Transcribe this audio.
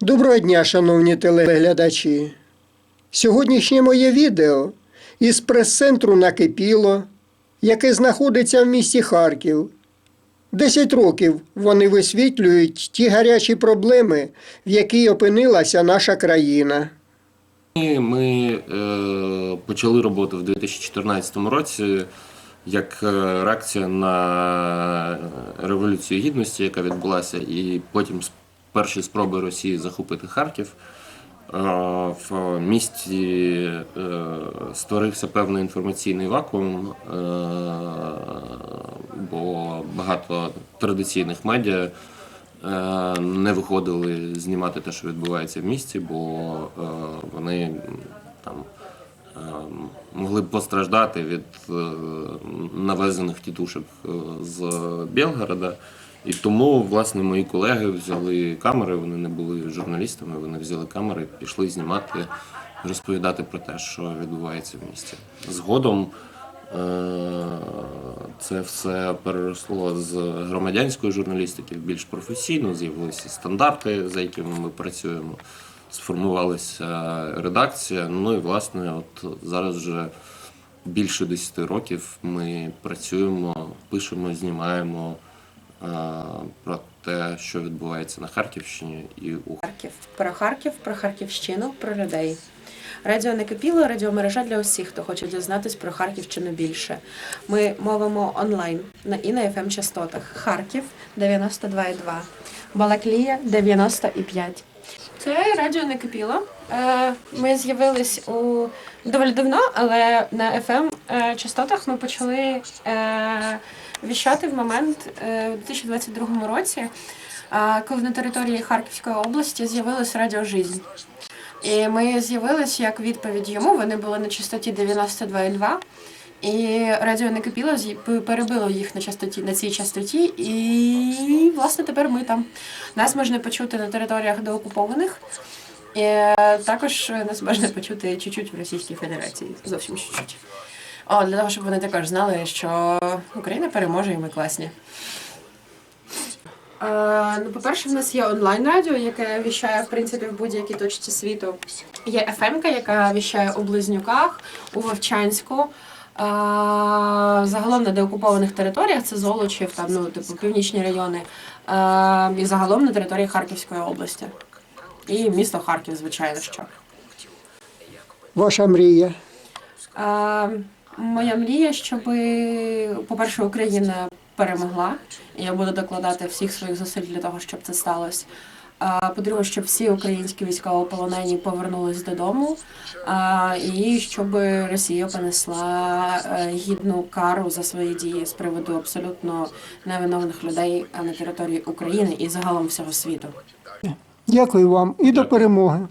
Доброго дня, шановні телеглядачі. Сьогоднішнє моє відео із прес-центру накипіло, яке знаходиться в місті Харків. Десять років вони висвітлюють ті гарячі проблеми, в якій опинилася наша країна. Ми, е, почали роботу в 2014 році як е, реакція на революцію гідності, яка відбулася, і потім перші спроби Росії захопити Харків. Е, В місті е, створився певний інформаційний вакуум, е, бо багато традиційних медіа не виходили знімати те, що відбувається в місті, бо вони там е, могли б постраждати від е, навезених тітушок е, з Білгорода. І тому, власне, мої колеги взяли камери, вони не були журналістами, вони взяли камери, пішли знімати, розповідати про те, що відбувається в місті. Згодом е, це все переросло з громадянської журналістики в більш професійну, з'явилися стандарти, за якими ми працюємо, сформувалася редакція. Ну і власне, от зараз вже більше 10 років ми працюємо, пишемо, знімаємо е, про те, що відбувається на Харківщині і у Харків. Про Харків, про Харківщину, про людей. Радіо Накипіло, радіомережа для усіх, хто хоче дізнатись про Харківщину більше. Ми мовимо онлайн на і на fm частотах. Харків 92,2, Балаклія 95. Це радіо Накипіло. Е, Ми з'явились у доволі давно, але на FM е, частотах ми почали е, віщати в момент у 2022 році, коли на території Харківської області з'явилось Радіо Жизнь. І ми з'явились як відповідь йому. Вони були на частоті 92,2. І радіо не кипіло, перебило їх на частоті на цій частоті, і власне тепер ми там. Нас можна почути на територіях деокупованих. І е, також нас можна почути чуть-чуть в Російській Федерації, зовсім чуть-чуть. О, для того, щоб вони також знали, що Україна переможе і ми класні. Е, ну, по-перше, в нас є онлайн-радіо, яке віщає в принципі в будь-якій точці світу. Є FM, яка віщає у Близнюках, у Вовчанську. Е, загалом на деокупованих територіях це Золочів, там ну типу північні райони, е, і загалом на території Харківської області. І місто Харків, звичайно, що. Ваша мрія. Е, моя мрія, щоб, по-перше, Україна перемогла, і я буду докладати всіх своїх зусиль для того, щоб це сталося. А, По-друге, щоб всі українські військовополонені повернулись додому, а, і щоб Росія понесла е, гідну кару за свої дії з приводу абсолютно невиновних людей на території України і загалом всього світу. Дякую вам і до перемоги.